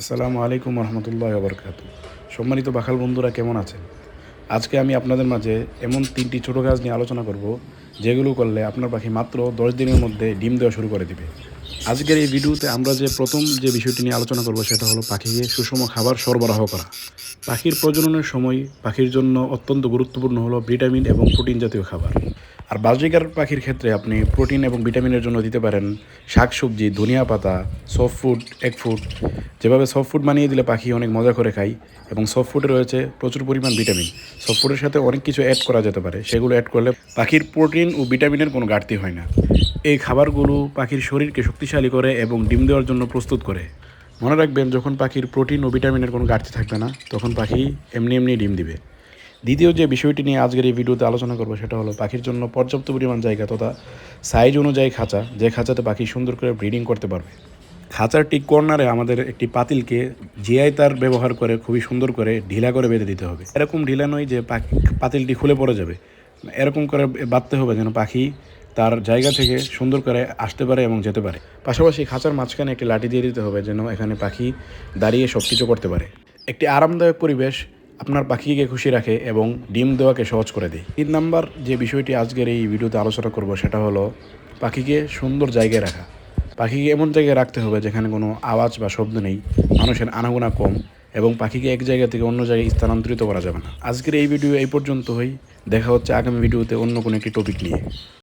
আসসালামু আলাইকুম রহমতুল্লাহ বরকাত সম্মানিত বাখাল বন্ধুরা, কেমন আছেন? আজকে আমি আপনাদের মাঝে এমন তিনটি ছোটো গাছ নিয়ে আলোচনা করব, যেগুলো করলে আপনার পাখি মাত্র দশ দিনের মধ্যে ডিম দেওয়া শুরু করে দিবে। আজকের এই ভিডিওতে আমরা যে প্রথম যে বিষয়টি নিয়ে আলোচনা করব, সেটা হলো পাখিকে সুষম খাবার সরবরাহ করা। পাখির প্রজননের সময় পাখির জন্য অত্যন্ত গুরুত্বপূর্ণ হলো ভিটামিন এবং প্রোটিন জাতীয় খাবার। আর বাজরিকার পাখির ক্ষেত্রে আপনি প্রোটিন এবং ভিটামিনের জন্য দিতে পারেন শাকসবজি, ধনিয়া পাতা সফট ফুড এক ফুড যেভাবে সফট ফুড বানিয়ে দিলে পাখি অনেক মজা করে খায় এবং সফট ফুডে রয়েছে প্রচুর পরিমাণ ভিটামিন। সফট ফুডের সাথে অনেক কিছু অ্যাড করা যেতে পারে, সেগুলো অ্যাড করলে পাখির প্রোটিন ও ভিটামিনের কোনো ঘাটতি হয় না। এই খাবারগুলো পাখির শরীরকে শক্তিশালী করে এবং ডিম দেওয়ার জন্য প্রস্তুত করে। মনে রাখবেন, যখন পাখির প্রোটিন ও ভিটামিনের কোনো ঘাটতি থাকবে না, তখন পাখি এমনি এমনি ডিম দিবে। দ্বিতীয় যে বিষয়টি নিয়ে আজকের এই ভিডিওতে আলোচনা করব, সেটা হলো পাখির জন্য পর্যাপ্ত পরিমাণ জায়গা তথা সাইজ অনুযায়ী খাঁচা, যে খাঁচাতে পাখি সুন্দর করে ব্রিডিং করতে পারবে। খাঁচার ঠিক কর্নারে আমাদের একটি পাতিলকে জিআই তার ব্যবহার করে খুবই সুন্দর করে ঢিলা করে বেঁধে দিতে হবে। এরকম ঢিলা নয় যে পাখি পাতিলটি খুলে পড়ে যাবে। এরকম করে বাঁধতে হবে যেন পাখি তার জায়গা থেকে সুন্দর করে আসতে পারে এবং যেতে পারে। পাশাপাশি খাঁচার মাঝখানে একটি লাঠি দিয়ে দিতে হবে যেন এখানে পাখি দাঁড়িয়ে সব কিছু করতে পারে। একটি আরামদায়ক পরিবেশ আপনার পাখিকে খুশি রাখে এবং ডিম দেওয়াকে সহজ করে দেয়। তিন নাম্বার যে বিষয়টি আজকের এই ভিডিওতে আলোচনা করব সেটা হলো পাখিকে সুন্দর জায়গায় রাখা। পাখিকে এমন জায়গায় রাখতে হবে যেখানে কোনো আওয়াজ বা শব্দ নেই, মানুষের আনাগোনা কম এবং পাখিকে এক জায়গা থেকে অন্য জায়গায় স্থানান্তরিত করা যাবে না। আজকের এই ভিডিও এই পর্যন্ত হই দেখা হচ্ছে আগামী ভিডিওতে অন্য কোনো একটি টপিক নিয়ে।